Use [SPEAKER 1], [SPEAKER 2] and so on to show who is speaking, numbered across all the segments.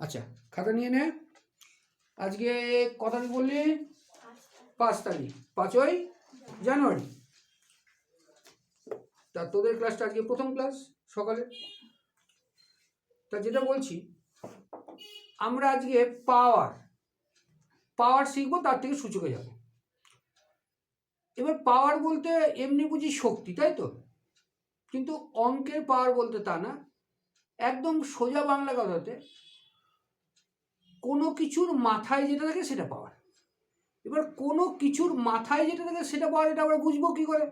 [SPEAKER 1] আচ্ছা খাতা নিয়ে নে। আজকে কত তারিখ বললি? পাঁচ তারিখ, পাঁচই জানুয়ারি। তা তোদের ক্লাসটা আজকে প্রথম ক্লাস সকালে তা যেটা বলছি, আমরা আজকে পাওয়ার পাওয়ার শিখব, তার থেকে সূচকে যাব। এবার পাওয়ার বলতে এমনি বুঝি শক্তি, তাই তো? কিন্তু অঙ্কের পাওয়ার বলতে তা না। একদম সোজা বাংলা কথাতে কোনো কিছুর মাথায় যেটা থাকে সেটা পাওয়ার এবার কোনো কিছুর মাথায় যেটা থাকে সেটা পাওয়ার এটা আমরা বুঝব কী করে?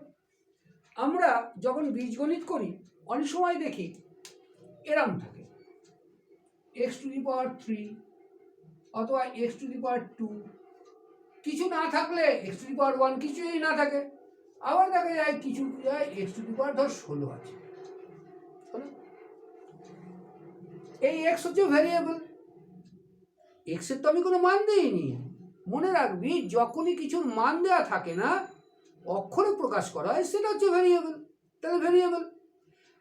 [SPEAKER 1] আমরা যখন বীজগণিত করি, অনেক সময় দেখি এরম থাকে। X to the power three অথবা x to the power two কিছু না থাকলে x to the power one কিছুই না থাকে। আবার দেখা যায় কিছু যায় এক্স টু দি পাওয়ার ধর ষোলো আছে। এই এক্স হচ্ছে ভ্যারিয়েবল এক্সের তো আমি কোনো মান দিইনি। মনে রাখবি, যখনই কিছুর মান দেওয়া থাকে না, অক্ষরে প্রকাশ করা হয়, সেটা হচ্ছে ভেরিয়েবল তাহলে ভেরিয়েবল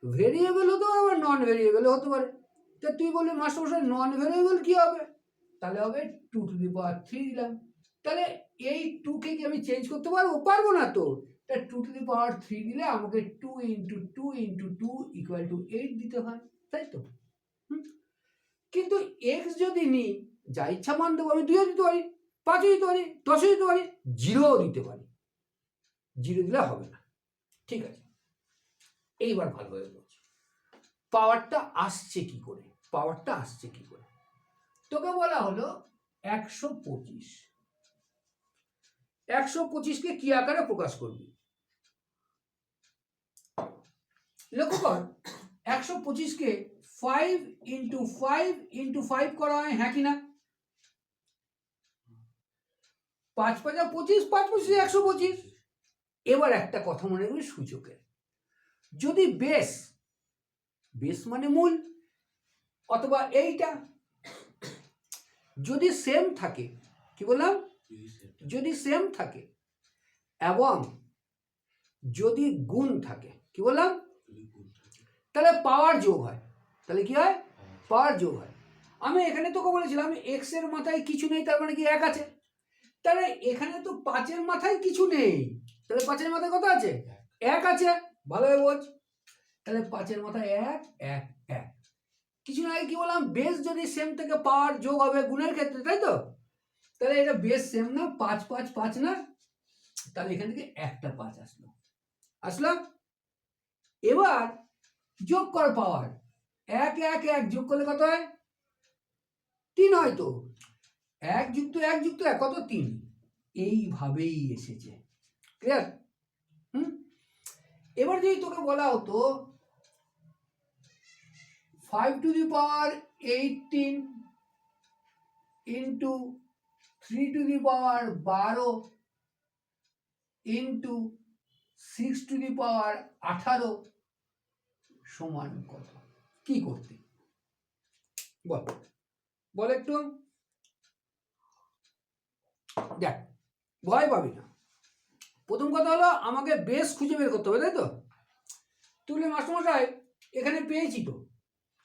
[SPEAKER 1] ভেরিয়েবল হতে পারে, আবার নন ভেরিয়েবল হতে পারে। তা তুই বললি মাস্টারমশাই নন ভেরিয়েবল কী হবে? তাহলে হবে two to the power three দিলাম। তাহলে এই টুকে কি আমি চেঞ্জ করতে পারব? পারব না তো। তা two to the power three দিলে আমাকে two into two into two equal to eight দিতে হয়, তাই তো? কিন্তু এক্স যদি নিই যা ইচ্ছা মান দেবো আমি দুইও দিতে পারি, পাঁচও দিতে পারি, দশও দিতে পারি, জিরোও দিতে পারি। জিরো দিলে হবে না। ঠিক আছে? এইবার ভালোভাবে বলছি পাওয়ারটা আসছে কি করে? পাওয়ারটা আসছে কি করে? তোকে বলা হলো একশো পঁচিশ। একশো পঁচিশকে কি আকারে প্রকাশ করবি? লক্ষ্য কর, একশো পঁচিশকে five into five into five করা হয় হ্যাঁ কি না পাঁচ পাঁচা পঁচিশ পাঁচ পঁচিশ একশো পঁচিশ। এবার একটা কথা মনে রাখবি সূচকের। যদি বেস বেস মানে মূল অথবা এইটা যদি সেম থাকে কি বললাম? যদি সেম থাকে এবং যদি গুণ থাকে কি বললাম? তাহলে পাওয়ার যোগ হয়। তাহলে কি হয়? পাওয়ার যোগ হয়। আমি এখানে তোকে বলেছিলাম এক্সের মাথায় কিছু নেই তার মানে কি এক আছে? তাহলে এখানে তো পাঁচের মাথায় কিছু নেই। তাহলে পাঁচের মাথায় কত আছে? এক আছে। ভালোভাবে বোঝ। তাহলে পাঁচের মাথায় এক এক এক। কিছু না আগে কি বললাম? বেশ যদি সেম থেকে পাওয়ার যোগ হবে গুণের ক্ষেত্রে, তাই তো? তাহলে এটা বেশ সেম না? পাঁচ পাঁচ পাঁচ না? তাহলে এখান থেকে একটা পাঁচ আসলো। আসলো? এবার যোগ কর পাওয়ার এক এক এক যোগ করলে কত হয়? তিন হয় তো। এক যুক্ত এক যুক্ত এক, কত? তিন। এইভাবেই এসেছে। ক্লিয়ার হুম? এবার যদি তোকে বলা হতো five to the power eighteen into three to the power বারো into six to the power আঠারো সমান কত? কি করতে? বল। বল একটু। দেখ, ভয় পাবি না। প্রথম কথা হলো, আমাকে বেশ খুঁজে বের করতে হবে, তাই তো? তুলে মাস্টারমশাই, এখানে পেয়েছি তো।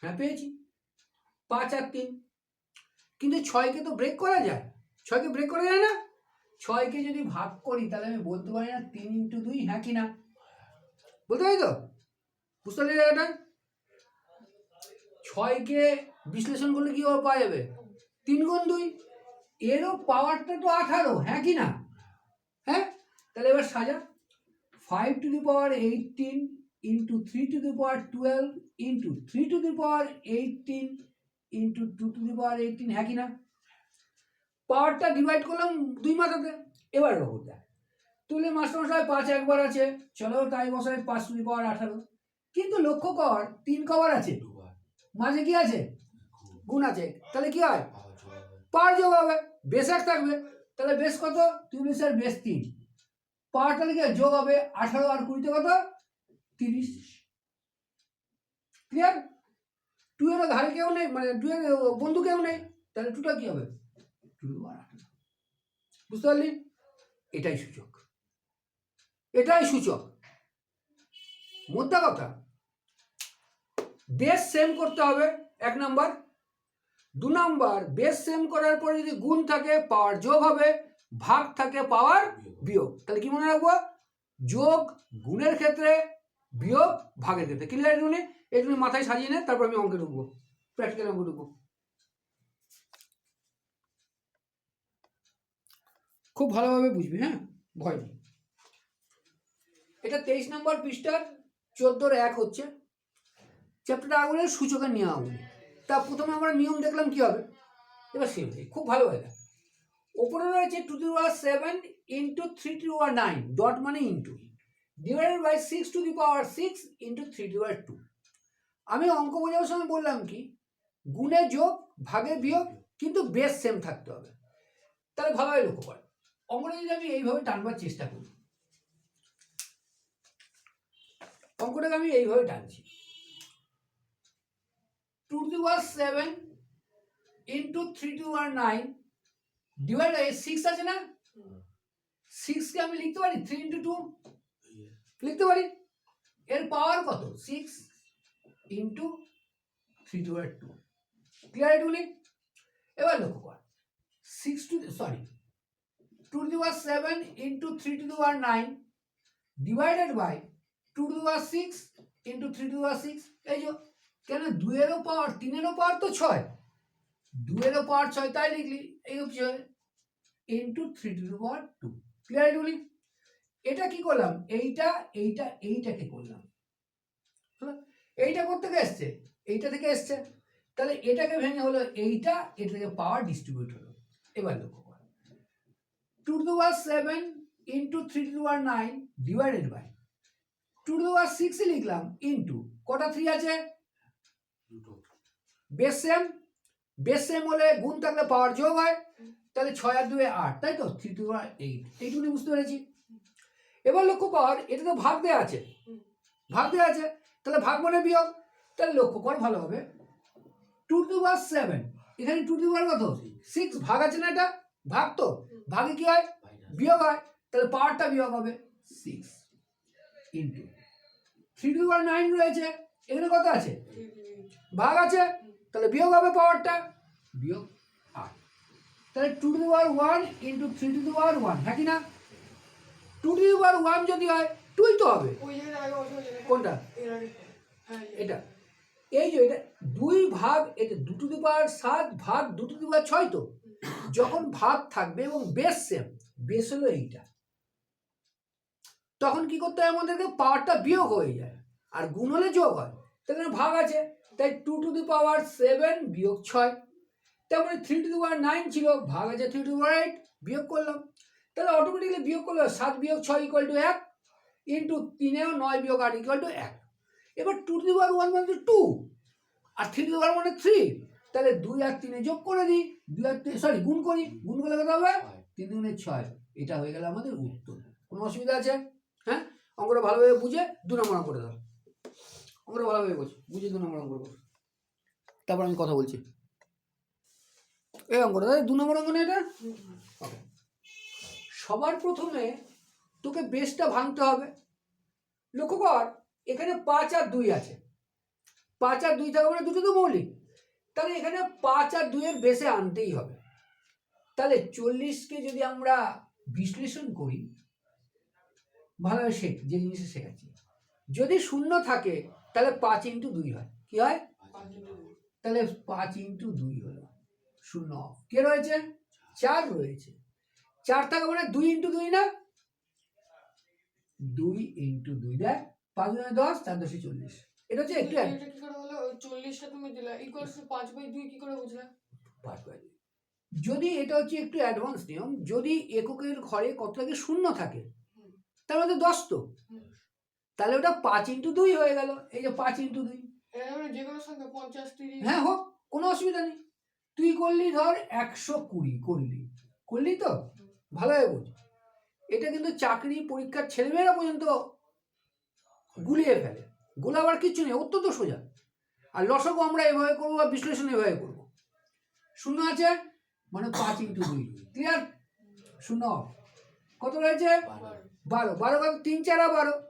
[SPEAKER 1] হ্যাঁ পেয়েছি। পাঁচ আর তিন। কিন্তু ছয়কে তো ব্রেক করা যায়। ছয়কে ব্রেক করা যায় না? ছয়কে যদি ভাগ করি, তাহলে আমি বলতে পারি না তিন ইন্টু দুই হ্যাঁ কি না? বলতে পারি তো? বুঝতে পারলি জায়গাটা? ছয়কে বিশ্লেষণ করলে কি পাওয়া যাবে? তিন গুণ দুই। এরও পাওয়ারটা তো আঠারো হ্যাঁ কি না? হ্যাঁ? তাহলে এবার সাজা। Five to the power eighteen into three to the power twelve into three to the power eighteen into two to the power eighteen হ্যাঁ কি না? পাওয়ারটা ডিভাইড করলাম দুই মাথাতে। এবার রকম দেখ। তুলে মাস্টারমশাই পাঁচ একবার আছে। চলো তাই বসায় পাঁচ টু দি পাওয়ার আঠারো। কিন্তু লক্ষ্য কর তিন কবার আছে। মাঝে কি আছে? গুণ আছে। তাহলে কি হয়? পার যোগ হবে বেশ এক থাকবে, তাহলে বেশ কত? তিরিশ আর বেশ তিন। পার তাহলে কি যোগ হবে আঠারো আর কুড়িতে কত? তিরিশ। ক্লিয়ার টু এর ধারে কেউ নেই মানে টু এর বন্ধু কেউ নেই, তাহলে টুটা কি হবে? বুঝতে পারলি? এটাই সূচক। এটাই সূচক। মোদ্দা কথা। বেশ সেম করতে হবে, এক নাম্বার দু নম্বর বেস সেম করার পরে যদি গুণ থাকে পাওয়ার যোগ হবে, ভাগ থাকে পাওয়ার বিয়োগ। তাহলে কি মনে রাখব? যোগ গুণের ক্ষেত্রে বিয়োগ ভাগের ক্ষেত্রে। ক্লিয়ার এটুকুনি এটুকুনি মাথায় সাজিয়ে নে, তারপর আমি অঙ্কে ঢুকবো। প্র্যাকটিক্যাল অঙ্ক ঢুকবো। খুব ভালোভাবে বুঝবি হ্যাঁ? ভয় নেই। এটা তেইশ নম্বর পৃষ্ঠার, চোদ্দোর এক হচ্ছে। চ্যাপ্টারটা আগুনের সূচকের নিয়মাবলী তা প্রথমে আমরা নিয়ম দেখলাম কি হবে? এবার সেম খুব ভালো হয় না ওপরে রয়েছে to the power seven into three to power nine dot মানে into divided by six to the power six into three to power two আমি অঙ্ক বোঝাবার সময় বললাম কি, গুণে যোগ, ভাগে বিয়োগ, কিন্তু বেশ সেম থাকতে হবে। তাহলে ভালোভাবে লক্ষ্য করে। অঙ্কটা যদি আমি এইভাবে টানবার চেষ্টা করি, অঙ্কটাকে আমি এইভাবে টানছি। Two to power seven into three to power nine divide by six আছে না? সিক্সকে আমি লিখতে পারি? থ্রি ইন্টু টু লিখতে পারি? এর পাওয়ার কত? সিক্স ইন্টু থ্রি টু আর টু ক্লিয়ার এটুকুনি এবার লক্ষ্য কর। Six two sorry two to power seven into three to power nine divided by two to power six into three to power six এই যে কেন দুয়েরও পাওয়ার, তিনেরও পাওয়ার তো ছয়। দুয়েরও পাওয়ার ছয়, তাই লিখলি। এই হচ্ছে into three to power two clear এটুকুনি এটা কি করলাম? এইটা এইটা, এইটাকে করলাম? এইটা করতে থেকে এসছে? এইটা থেকে এসছে। তাহলে এটাকে ভেঙে হলো এইটা, এটা থেকে পাওয়ার ডিস্ট্রিবিউট হলো। এবার লক্ষ্য কর। Two to power seven into three to power nine divided by two to power six লিখলাম ইন্টু কটা থ্রি আছে? বেস সেম বেস হলে গুণ থাকলে পাওয়ার যোগ হয়, তাহলে ছয় আর দুয়ে আট, তাই তো? থ্রি, টু পাওয়ার এইট, এইটুকুনি বুঝতে পেরেছি। এবার লক্ষ্য কর, এটা তো ভাগ দেওয়া আছে। ভাগ দেওয়া আছে, তাহলে ভাগ মানে বিয়োগ, তাহলে লক্ষ্য কর ভালো হবে। টু টু বার সেভেন, এখানে টু টু বার কত? সিক্স, ভাগ আছে না এটা? ভাগ তো? ভাগে কি হয়? বিয়োগ হয়, তাহলে পাওয়ারটা বিয়োগ হবে সিক্স ইন্টু। থ্রি টু বার নাইন রয়েছে, এখানে কত আছে? ভাগ আছে? তাহলে বিয়োগ হবে পাওয়ারটা বিয়োগ আট। তাহলে টু টু বার ওয়ান ইন্টু থ্রি টু বার ওয়ান হ্যাঁ কি না? টু টু বার ওয়ান যদি হয় টুই তো হবে। কোনটা?
[SPEAKER 2] হ্যাঁ
[SPEAKER 1] এটা। এই যে এটা দুই ভাগ এটা দুটো দুবার সাত ভাগ দুটো দুবার ছয় তো? যখন ভাগ থাকবে এবং বেস সেম বেস হলো এইটা। তখন কি করতে হয় আমাদেরকে? পাওয়ারটা বিয়োগ হয়ে যায়। আর গুণ হলে যোগ হয়। তাহলে ভাগ আছে। তাই two to the power seven বিয়োগ ছয়। তারপরে three to the power nine ছিল, ভাগ আছে থ্রি টু পাওয়ার এইট বিয়োগ করলাম। তাহলে অটোমেটিক্যালি বিয়োগ করলে সাত বিয়োগ ছয় ইকুয়াল টু এক ইন্টু তিনেও নয় বিয়োগ আট ইকুয়াল টু এক। এবার two to the power one মানে টু আর থ্রি টু দি পাওয়ার মানে থ্রি তাহলে দুই আর তিনে যোগ করে দিই, দুই আর সরি গুণ করি। গুণ করলে কত হবে? তিন দুগুণে ছয়। এটা হয়ে গেল আমাদের উত্তর। কোনো অসুবিধা আছে? হ্যাঁ? অঙ্কটা ভালোভাবে বুঝে দু নম্বর করে দাও অঙ্কটা ভালোভাবে বোঝ বুঝে দু নম্বর অঙ্ক তারপর আমি কথা বলছি। এই অঙ্কটা দু নম্বর অঙ্ক না এটা? সবার প্রথমে তোকে বেসটা ভাঙতে হবে। লক্ষ্য কর, এখানে পাঁচ আর দুই আছে। পাঁচ আর দুই থাকা মানে দুটো তো মৌলিক। তাহলে এখানে পাঁচ আর দুইয়ের বেসে আনতেই হবে। তাহলে চল্লিশকে যদি আমরা বিশ্লেষণ করি ভালোভাবে শেখ, যে জিনিসটা শেখাচ্ছি। যদি শূন্য থাকে তাহলে পাঁচ ইন্টু দুই হয়। কি হয়। তাহলে পাঁচ ইন্টু দুই হলো শূন্য। কে রয়েছে? চার রয়েছে। চার থাকা মানে দুই ইন্টু দুই না? দুই ইন্টু দুই দেয় পাঁচ দুই দশ চার দশে চল্লিশ। এটা হচ্ছে একটু
[SPEAKER 2] চল্লিশটা তুমি দিলা। ইকুয়ালস পাঁচ বাই দুই কি করে বুঝলা?
[SPEAKER 1] পাঁচ বাই দুই। যদি এটা হচ্ছে একটু অ্যাডভান্স নিয়ম যদি এককের ঘরে কত লাগে শূন্য থাকে। তার মধ্যে দশ তো। তাহলে ওটা পাঁচ ইন্টু দুই হয়ে গেল। এই যে পাঁচ ইন্টু দুই। হ্যাঁ হোক কোনো অসুবিধা নেই। তুই করলি ধর একশো কুড়ি করলি। করলি তো? ভালোভাবে বোঝ এটা কিন্তু চাকরি পরীক্ষার ছেলেমেয়েরা পর্যন্ত গুলিয়ে ফেলে। গোলাবার কিচ্ছু নেই অত্যন্ত সোজা। আর লসকও আমরা এভাবে করব বা বিশ্লেষণ এভাবে করব। শূন্য আছে? মানে পাঁচ ইন্টু দুই। ক্লিয়ার শূন্য। কত রয়েছে?
[SPEAKER 2] বারো।
[SPEAKER 1] বারো। বারো তিন চারা বারো।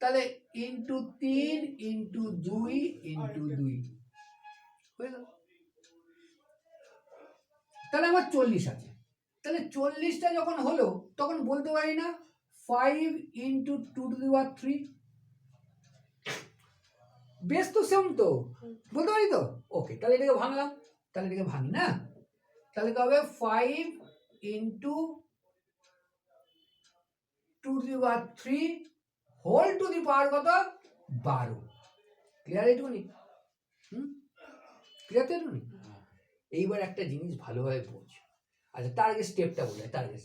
[SPEAKER 1] তাহলে ইন্টু তিন ইন্টু দুই ইন্টু দুই। তাহলে আমার চল্লিশ আছে। তাহলে চল্লিশটা যখন হলো, তখন বলতে পারি না five into two to the power three বেশ তো সেম তো। বলতে পারি তো? ওকে তাহলে এটাকে ভাঙলাম। তাহলে এটাকে ভাঙি না? তাহলে কি হবে? Five into two to the power three whole to the power কত? বারো। ক্লিয়ার এটুকুনি হুম? ক্লিয়ার তো এইবার একটা জিনিস ভালোভাবে বোঝ। আচ্ছা তার আগে স্টেপটা বলে, তার আগে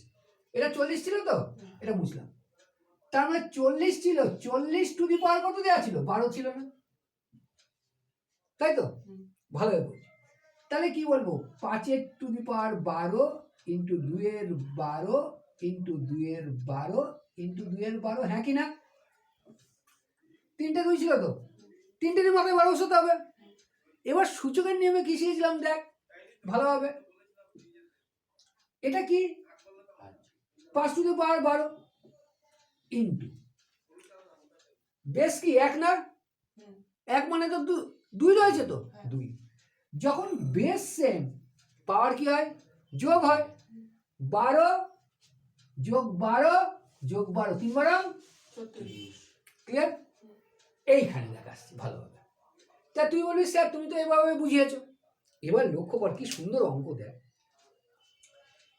[SPEAKER 1] এটা চল্লিশ ছিল তো? এটা বুঝলাম। তার মানে চল্লিশ ছিল, চল্লিশ টু দি পাওয়ার কত দেওয়া ছিল? বারো ছিল না। তাই তো। ভালোভাবে বোঝ। তাহলে কি বলব? পাঁচের টু দি পাওয়ার বারো ইন্টু দুইয়ের বারো ইন্টু দুইয়ের বারো ইন্টু দুইয়ের বারো হ্যাঁ কি না? তিনটে দুই ছিল তো। তিনটে দিয়ে মাথায় বারো বসাতে হবে। এবার সূচকের নিয়মে কি শিখেছিলাম দেখ ভালোভাবে এটা কি? পাঁচ টু দি পাওয়ার বারো ইন্টু। বেশ কি এক না? এক মানে তো দুই রয়েছে তো?
[SPEAKER 2] হ্যাঁ।
[SPEAKER 1] দুই। যখন বেশ সেম পাওয়ার কি হয়? যোগ হয়। বারো যোগ বারো যোগ বারো তিন বারো? ক্লিয়ার এইখানে দেখা আসছে ভালোভাবে তা তুই বলবি স্যার তুমি তো এভাবে বুঝিয়েছো। এবার লক্ষ্য কর কি সুন্দর অঙ্ক দেয়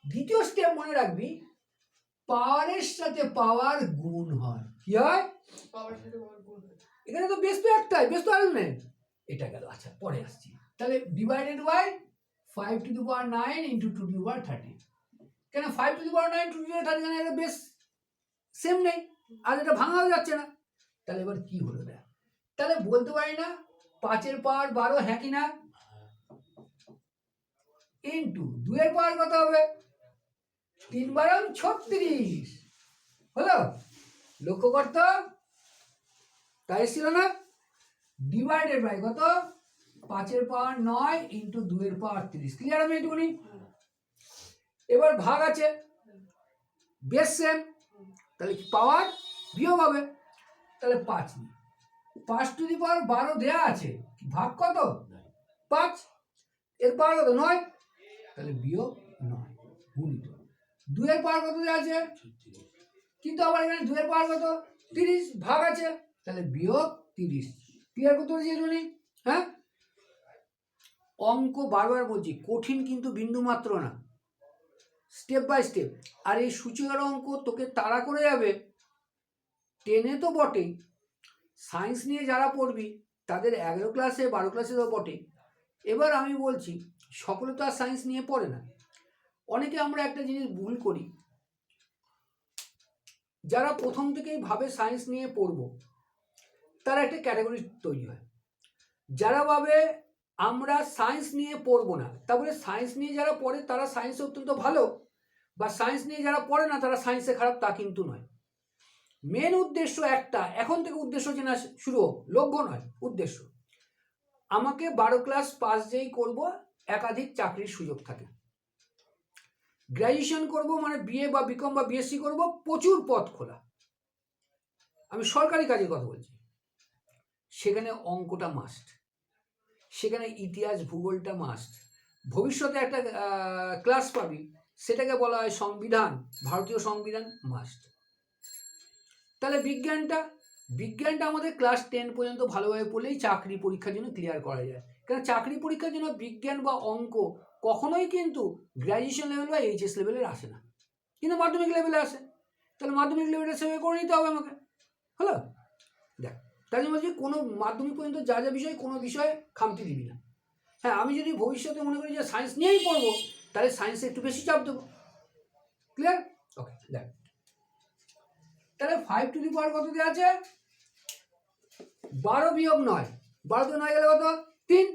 [SPEAKER 1] দ্বিতীয় স্টেপ মনে রাখবি পাওয়ারের সাথে পাওয়ার গুণ হয়। কি হয়? এখানে তো বেশ তো একটাই বেশ তো আর নেই। এটা গেল আচ্ছা পরে আসছি। তাহলে divided by five to the power nine into two to power thirty কেন five to the power nine two to power thirty এটা বেশ সেম নেই? আর এটা ভাঙাও যাচ্ছে না। তাহলে এবার কি হলো? তাহলে বলতে পারি না পাঁচের পাওয়ার বারো হ্যাঁ কি না? ইন্টু দুয়ের পাওয়ার কত হবে? তিন বারো ছত্রিশ। হলো? লক্ষ্য করতো তাই ছিল না? ডিভাইডেড বাই কত? পাঁচের পাওয়ার নয় ইন্টু দুয়ের পাওয়ার তিরিশ। ক্লিয়ার আমি এটুকুনি এবার ভাগ আছে। বেশ সেম তাহলে পাওয়ার বিয়োগ হবে? তাহলে পাঁচ নি পাঁচ টু দি পাওয়ার বারো দেয়া আছে। ভাগ কত? পাঁচ। এর পাওয়ার কত নয়। তাহলে বিয়োগ নয়। গুণিত দুয়ের পাওয়ার কত দেওয়া আছে? কিন্তু আবার এখানে দুয়ের পাওয়ার কত? তিরিশ। ভাগ আছে। তাহলে বিয়োগ তিরিশ। ক্লিয়ার করতে পেরেছি এটুকুনি হ্যাঁ? অঙ্ক বারবার বলছি কঠিন কিন্তু বিন্দু মাত্র না। Step by step. আর এই সূচকের অঙ্ক তোকে তাড়া করে যাবে। টেনে তো বটেই। সায়েন্স নিয়ে যারা পড়বি, তাদের এগারো ক্লাসে বারো ক্লাসে তো বটে। এবার আমি বলছি, সকলে তো আর সায়েন্স নিয়ে পড়ে না। অনেকে আমরা একটা জিনিস ভুল করি। যারা প্রথম থেকেই ভাবে সায়েন্স নিয়ে পড়ব, তারা একটা ক্যাটাগরি তৈরি হয়। যারা ভাবে আমরা সায়েন্স নিয়ে পড়ব না, তারপরে সায়েন্স নিয়ে যারা পড়ে, তারা সায়েন্সে অত্যন্ত ভালো, বা সায়েন্স নিয়ে যারা পড়ে না, তারা সায়েন্সে খারাপ তা কিন্তু নয়। মেন উদ্দেশ্য একটা। এখন থেকে উদ্দেশ্য চেনা শুরু হোক। লক্ষ্য নয়, উদ্দেশ্য। আমাকে বারো ক্লাস পাস যেই করব, একাধিক চাকরির সুযোগ থাকে। গ্র্যাজুয়েশন করব মানে বিএ বা বিকম বা বিএসসি করব, প্রচুর পথ খোলা। আমি সরকারি কাজের কথা বলছি। সেখানে অঙ্কটা মাস্ট সেখানে ইতিহাস ভূগোলটা মাস্ট ভবিষ্যতে একটা ক্লাস পাবি। সেটাকে বলা হয় সংবিধান। ভারতীয় সংবিধান মাস্ট তাহলে বিজ্ঞানটা বিজ্ঞানটা আমাদের ক্লাস টেন পর্যন্ত ভালোভাবে পড়লেই চাকরি পরীক্ষার জন্য ক্লিয়ার করা যায়। কেন চাকরি পরীক্ষার জন্য বিজ্ঞান বা অঙ্ক কখনোই কিন্তু গ্র্যাজুয়েশন লেভেল বা এইচএস লেভেলের আসে না। কিন্তু মাধ্যমিক লেভেলে আসে। তাহলে মাধ্যমিক লেভেলে সেভাবে করে নিতে হবে আমাকে। হলো? দেখ, তাই জন্য বলছি কোনো মাধ্যমিক পর্যন্ত যা যা বিষয়, কোনো বিষয়ে খামতি দিবি না। হ্যাঁ আমি যদি ভবিষ্যতে মনে করি যে সায়েন্স নিয়েই পড়ব, তাহলে সায়েন্সে একটু বেশি চাপ দেবো। ক্লিয়ার ওকে দেখ। তাহলে ফাইভ টু দি পাওয়ার কত দেওয়া আছে? বারো বিয়োগ নয়। বারো তো নয় গেলে কত? তিন।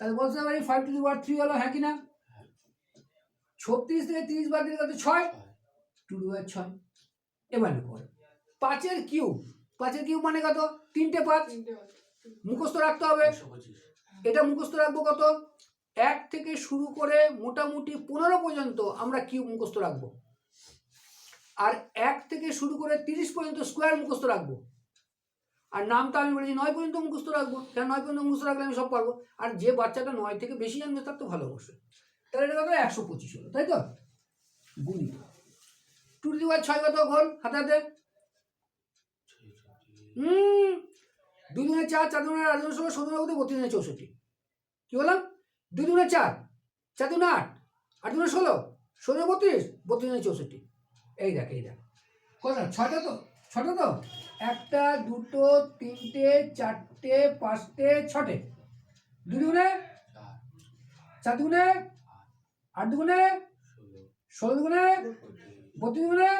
[SPEAKER 1] তাহলে বলতে পারি five to the power three হলো হ্যাঁ কি না? ছত্রিশ থেকে তিরিশ বাদ দিলে কত? ছয়। টু টু পাওয়ার ছয়। এবার করো। পাঁচের কিউব পাঁচের কিউব মানে কত? তিনটে পাঁচ। মুখস্থ রাখতে হবে। এটা মুখস্থ রাখব কত? এক থেকে শুরু করে মোটামুটি পনেরো পর্যন্ত আমরা কিউব মুখস্থ রাখব। আর এক থেকে শুরু করে তিরিশ পর্যন্ত স্কোয়ার মুখস্থ রাখব। আর নামটা আমি বলেছি, নয় পর্যন্ত মুখস্থ রাখব। কেন নয় পর্যন্ত মুখস্থ রাখলে আমি সব পারব? আর যে বাচ্চাটা নয় থেকে বেশি জানবে তার তো ভালো অবশ্যই। তাহলে এটা কত? একশো পঁচিশ হলো, তাই তো? গুণিত। টু টু ছয় কত ঘর হাতে হাতে হুম। দুই দুনে চার চার দুনে আট দুনে ষোলো দুনে বত্রিশ দুনে চৌষট্টি। কি বললাম? দুই দুনে চার চার দুনে আট আট দুনে ষোলো ষোলো বত্রিশ বত্রিশ দুনে চৌষট্টি। এই দেখ এই দেখ। কটা ছটা তো? ছটা তো? একটা, দুটো, তিনটে, চারটে, পাঁচটে ছটে দুনে চার দুগুণে? আট দুগুণে? ষোলো দুগুণে? বত্রিশ দুগুণে?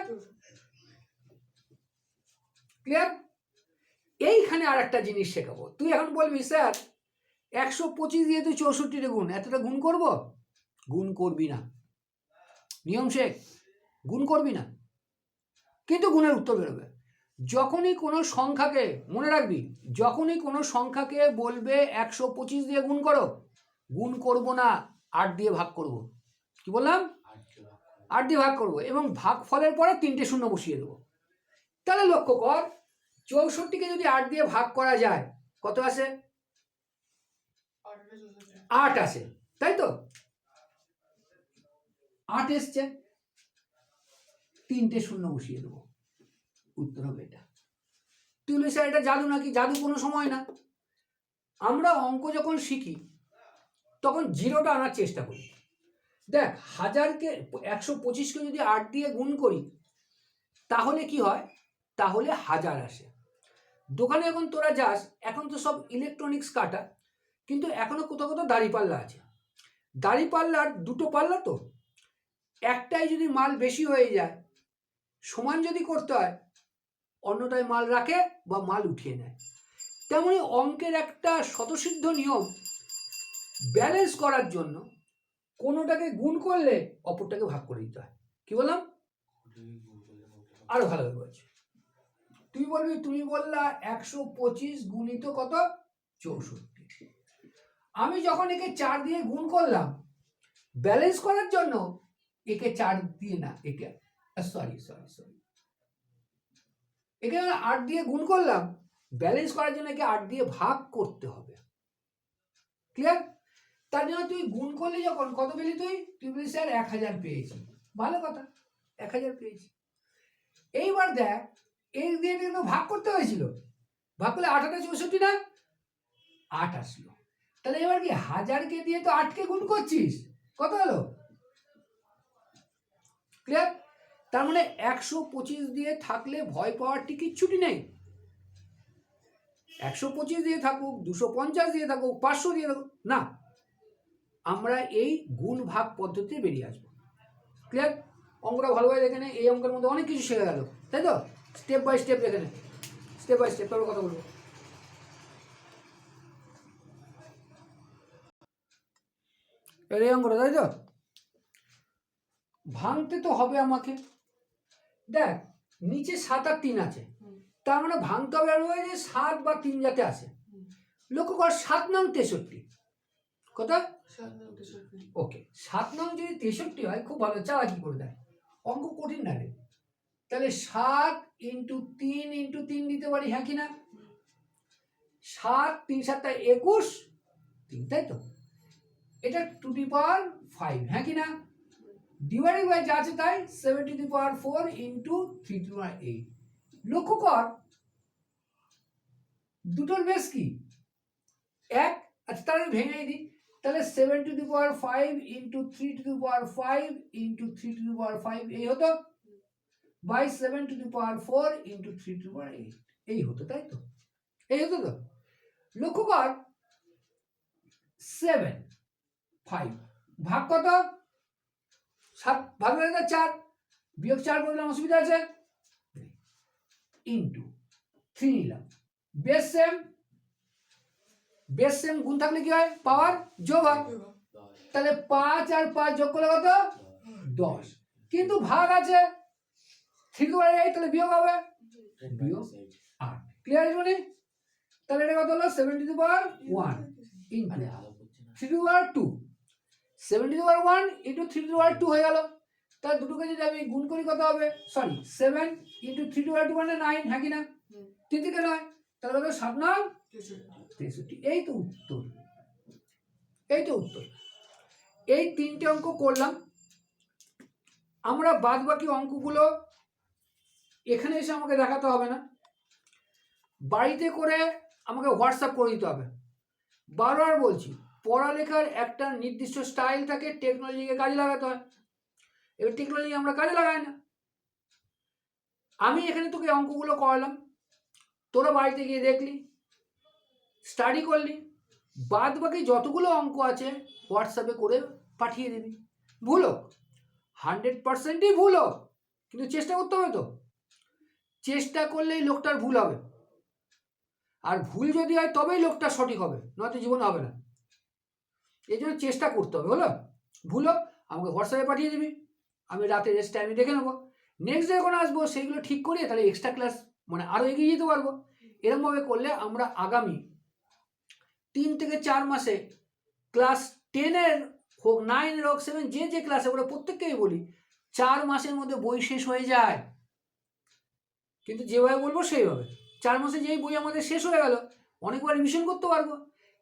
[SPEAKER 1] ক্লিয়ার এইখানে আর একটা জিনিস শেখাবো। তুই এখন বলবি, স্যার, একশো পঁচিশ দিয়ে তুই চৌষট্টিটা গুণ, এতটা গুণ করব? গুণ করবি না। নিয়ম শেখ। গুণ করবি না। কিন্তু গুণের উত্তর বেরোবে। যখনই কোনো সংখ্যাকে মনে রাখবি যখনই কোনো সংখ্যাকে বলবে একশো পঁচিশ দিয়ে গুণ করো গুণ করব না আট দিয়ে ভাগ করব। কি বললাম? আট দিয়ে ভাগ করব। এবং ভাগ ফলের পরে তিনটে শূন্য বসিয়ে দেবো। তাহলে লক্ষ্য কর চৌষট্টিকে যদি আট দিয়ে ভাগ করা যায় কত আসে? আট আসে। তাই তো? আট এসছে। তিনটে শূন্য বসিয়ে দেবো। উত্তর হবে এটা। তুই স্যার এটা জাদু নাকি? জাদু কোনো সময় না। আমরা অঙ্ক যখন শিখি, তখন জিরোটা আনার চেষ্টা করি। দেখ, হাজারকে, একশো পঁচিশকে যদি আট দিয়ে গুণ করি, তাহলে কি হয়? তাহলে হাজার আসে। দোকানে এখন তোরা যাস, এখন তো সব ইলেকট্রনিক্স কাটা, কিন্তু এখনও কোথাও কোথাও দাড়ি পাল্লা আছে। দাড়ি পাল্লার দুটো পাল্লা তো। একটাই যদি মাল বেশি হয়ে যায় সমান যদি করতে হয়, অন্যটায় মাল রাখে বা মাল উঠিয়ে নেয়। তেমনি অঙ্কের একটা স্বতসিদ্ধ নিয়ম ব্যালেন্স করার জন্য কোনোটাকে গুণ করলে অপরটাকে ভাগ করে দিতে হয়। কি বললাম? আরও ভালোভাবে বলছি। তুই বলবি, তুমি বললা একশো পঁচিশ গুণিত কত? চৌষট্টি। আমি যখন একে চার দিয়ে গুণ করলাম ব্যালেন্স করার জন্য একে চার দিয়ে না, একে সরি সরি সরি একে আট দিয়ে গুণ করলাম। ব্যালেন্স করার জন্য একে আট দিয়ে ভাগ করতে হবে। ক্লিয়ার তার জন্য তুই গুণ করলি যখন, কত পেলি তুই? তুই বলি স্যার এক হাজার পেয়েছি। ভালো কথা, এক হাজার পেয়েছি। এইবার দেখ, এই দিয়ে কিন্তু ভাগ করতে হয়েছিল। ভাগ করলে আটা চৌষট্টি না? আট আসলো। তাহলে এবার কি হাজারকে দিয়ে তো আটকে গুণ করছিস? কত হলো? ক্লিয়ার তার মানে একশো পঁচিশ দিয়ে থাকলে ভয় পাওয়ার কি কিচ্ছুটি নেই। একশো পঁচিশ দিয়ে থাকুক, দুশো পঞ্চাশ দিয়ে থাকুক, পাঁচশো দিয়ে থাকুক, না। আমরা এই গুণ ভাগ পদ্ধতি বেরিয়ে আসব। ক্লিয়ার অঙ্কটা ভালোভাবে দেখে নে, এই অঙ্কের মধ্যে অনেক কিছু শেখা গেল, তাই তো? স্টেপ বাই স্টেপ দেখে নে স্টেপ বাই স্টেপ তারপর কথা বলব। এই অঙ্কটা, তাই তো? ভাঙতে তো হবে আমাকে। দেখ নিচে সাত আর তিন আছে। তার মানে ভাঙতে হবে যে সাত বা তিন যাতে আসে।
[SPEAKER 2] হুম।
[SPEAKER 1] লক্ষ্য কর সাত নং তেষট্টি।
[SPEAKER 2] তেষট্টি।
[SPEAKER 1] ওকে সাত নং যদি তেষট্টি হয় খুব ভালো চালাকি করে দেয় অঙ্ক কঠিন না রে। তাহলে সাত ইন্টু তিন ইন্টু তিন দিতে পারি হ্যাঁ কি না? সাত তিন সাতটা একুশ। তিন তাই তো? এটা টু দি পাওয়ার ফাইভ হ্যাঁ কি না? ডিভাইডেড বাই যা আছে তাই seven to power four into three to power eight লক্ষ্য কর, দুটোর বেশ কি? এক আচ্ছা তাহলে ভেঙে দিই। তাহলে seven to the power five into three to the power five into three to the power five এই হতো? By seven to the power four into three to power eight এই হতো তাই তো? এই হতো তো? লক্ষ্য কর সেভেন ফাইভ ভাগ কত? সাত ভাগ হয়ে গেল চার, বিয়োগ চার করলাম অসুবিধা আছে? ইন্টু থ্রি নিলাম। বেস সেম বেস সেম গুণ থাকলে কি হয়? পাওয়ার যোগ হয়। তাহলে পাঁচ আর পাঁচ যোগ করলে কত? দশ। কিন্তু ভাগ আছে। থ্রি টু এইট তাহলে বিয়োগ হবে। বিয়োগ আট। ক্লিয়ার মানে তাহলে এটা কত হলো? Seventy to power one into three to power two seventy to power one into three to power two হয়ে গেল। তাহলে দুটোকে যদি আমি গুণ করি কত হবে? Sorry seven into three to power two মানে নাইন হ্যাঁ কি না? তিন থেকে নয় তাহলে কত সাত নয়? তেষট্টি। এই তো উত্তর। এই তো উত্তর। এই তিনটে অঙ্ক করলাম। আমরা বাদ বাকি অঙ্কগুলো এখানে এসে আমাকে দেখাতে হবে না। বাড়িতে করে আমাকে হোয়াটসঅ্যাপ করে দিতে হবে। বারবার বলছি পড়ালেখার একটা নির্দিষ্ট স্টাইল থাকে টেকনোলজিকে কাজে লাগাতে হয়। এবার টেকনোলজি আমরা কাজে লাগাই না। আমি এখানে তোকে অঙ্কগুলো করালাম। তোরা বাড়িতে গিয়ে দেখলি স্টাডি করলি বাদ বাকি যতগুলো অঙ্ক আছে হোয়াটসঅ্যাপে করে পাঠিয়ে দিবি। ভুল হোক হান্ড্রেড পার্সেন্টই ভুল হোক, কিন্তু চেষ্টা করতে হবে তো। চেষ্টা করলেই লোকটার ভুল হবে। আর ভুল যদি হয়, তবেই লোকটা সঠিক হবে, নয়তো জীবন হবে না। এই জন্য চেষ্টা করতে হবে, হলো? ভুল হোক, আমাকে হোয়াটসঅ্যাপে পাঠিয়ে দিবি, আমি রাতে রেস্ট টাইমে দেখে নেব। নেক্সট ডে যখন আসব, সেইগুলো ঠিক করে তাহলে এক্সট্রা ক্লাস মানে আরও এগিয়ে যেতে পারব। এরমভাবে করলে আমরা আগামী তিন থেকে চার মাসে ক্লাস টেনের হোক নাইনের হোক সেভেন যে যে ক্লাসে ওরা প্রত্যেককেই বলি, চার মাসের মধ্যে বই শেষ হয়ে যায়। কিন্তু যেভাবে বলব সেইভাবে। চার মাসে যেই বই আমাদের শেষ হয়ে গেল, অনেকবার রিভিশন করতে পারব।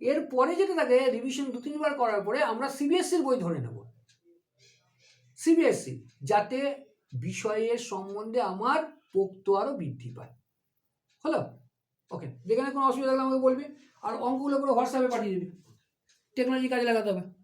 [SPEAKER 1] এরপরে যেটা থাকে রিভিশন দু তিনবার করার পরে আমরা সিবিএসসির বই ধরে নেব। সিবিএসসি যাতে বিষয়ের সম্বন্ধে আমার পোক্ত আরও বৃদ্ধি পায়। হলো? ওকে যেখানে কোনো অসুবিধা থাকলে আমাকে বলবি। আর অঙ্কগুলো করে হোয়াটসঅ্যাপে পাঠিয়ে দিবি। টেকনোলজি কাজে লাগাতে হবে।